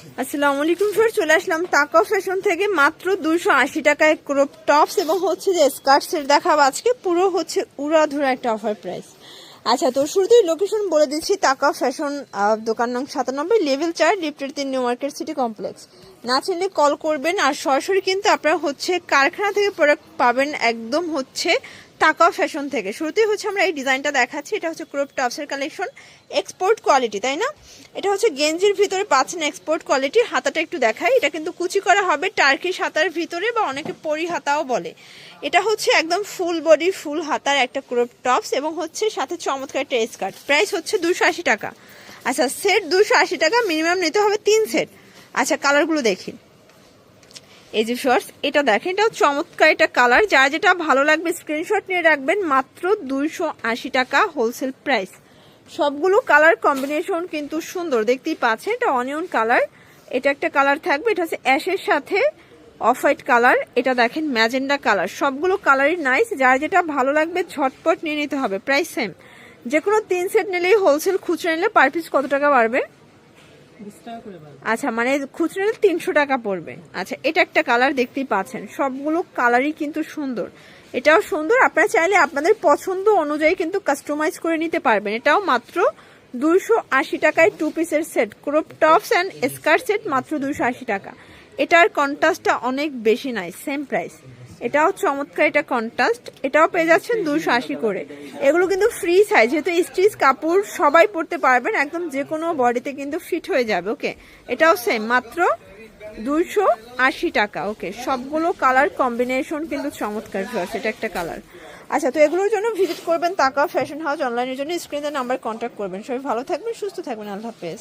আসসালামু আলাইকুম ফের চলে আসলাম তাকা ফ্যাশন থেকে মাত্র দুশো আশি টাকায় ক্রপ টপস এবং হচ্ছে যে স্কার্টসের দেখাবো আজকে। পুরো হচ্ছে উড়াধুরা একটা অফার প্রাইস আচ্ছা তো শুরুতেই লোকেশন বলে দিচ্ছি তাকা ফ্যাশন দোকান নং সাতানব্বই লেভেল চার লিফটের তিন নিউ মার্কেট সিটি কমপ্লেক্স না চিনলে কল করবেন আর সরাসরি কিন্তু আপনারা হচ্ছে কারখানা থেকে প্রোডাক্ট পাবেন একদম হচ্ছে টাকা ফ্যাশন থেকে। শুরুতেই হচ্ছে আমরা এই ডিজাইনটা দেখাচ্ছি। এটা হচ্ছে ক্রোপ টপসের কালেকশন। এক্সপোর্ট কোয়ালিটি, তাই না? এটা হচ্ছে গেঞ্জির ভিতরে পাচ্ছেন এক্সপোর্ট কোয়ালিটি হাতাটা একটু দেখাই। এটা কিন্তু কুচি করা হবে টার্কিশ হাতার ভিতরে বা অনেকে পরি হাতাও বলে। এটা হচ্ছে একদম ফুল বডি, ফুল হাতার একটা ক্রোপ টপস এবং হচ্ছে সাথে চমৎকার একটা স্কার্ট। প্রাইস হচ্ছে দুশো আশি টাকা। আচ্ছা সেট দুশো আশি টাকা। মিনিমাম নিতে হবে তিন সেট। আচ্ছা কালারগুলো দেখি। এই যে শর্টস এটা দেখেন এটা চমৎকার এটা কালার যা যেটা ভালো লাগবে স্ক্রিনশট নিয়ে রাখবেন, মাত্র দুইশো আশি টাকা হোলসেল প্রাইস সবগুলো কালার কম্বিনেশন কিন্তু সুন্দর, দেখতেই পাচ্ছেন, এটা অনিয়ন কালার এটা একটা কালার থাকবে, এটা হচ্ছে অ্যাশের সাথে অফ হোয়াইট কালার এটা দেখেন, ম্যাজেন্ডা কালার সবগুলো কালারই নাইস যার যেটা ভালো লাগবে, ঝটপট নিয়ে নিতে হবে প্রাইস সেম যে কোনো তিন সেট নিলেই হোলসেল খুচরা নিলে পার পিস কত টাকা বাড়বে? আচ্ছা মানে খুচরা তিনশো টাকা পড়বে। আচ্ছা এটা একটা কালার দেখতেই পাচ্ছেন। সবগুলো কালারই কিন্তু সুন্দর। এটাও সুন্দর। আপনারা চাইলে আপনাদের পছন্দ অনুযায়ী কিন্তু কাস্টমাইজ করে নিতে পারবেন। এটাও মাত্র দুইশো আশি টাকায় টু পিসের set crop tops and skirt set মাত্র দুইশো আশি টাকা। এটার কন্ট্রাস্টটা অনেক বেশি নাই সেম প্রাইস এটাও চমৎকার এটা কন্ট্রাস্ট এটাও পেয়ে যাচ্ছেন দুশো আশি করে। এগুলো কিন্তু ফ্রি সাইজ যেহেতু স্টিচ কাপড় সবাই পরতে পারবেন, একদম যে কোনো বডিতে কিন্তু ফিট হয়ে যাবে ওকে এটাও সেম মাত্র দুশো আশি টাকা ওকে সবগুলো কালার কম্বিনেশন কিন্তু চমৎকার ভিউয়ার্স এটা একটা কালার আচ্ছা তো এগুলোর জন্য ভিজিট করবেন তাকা ফ্যাশন হাউস অনলাইনের জন্য স্ক্রিনের নাম্বার কন্ট্যাক্ট করবেন। সবাই ভালো থাকবেন, সুস্থ থাকবেন, আল্লাহ হাফেজ।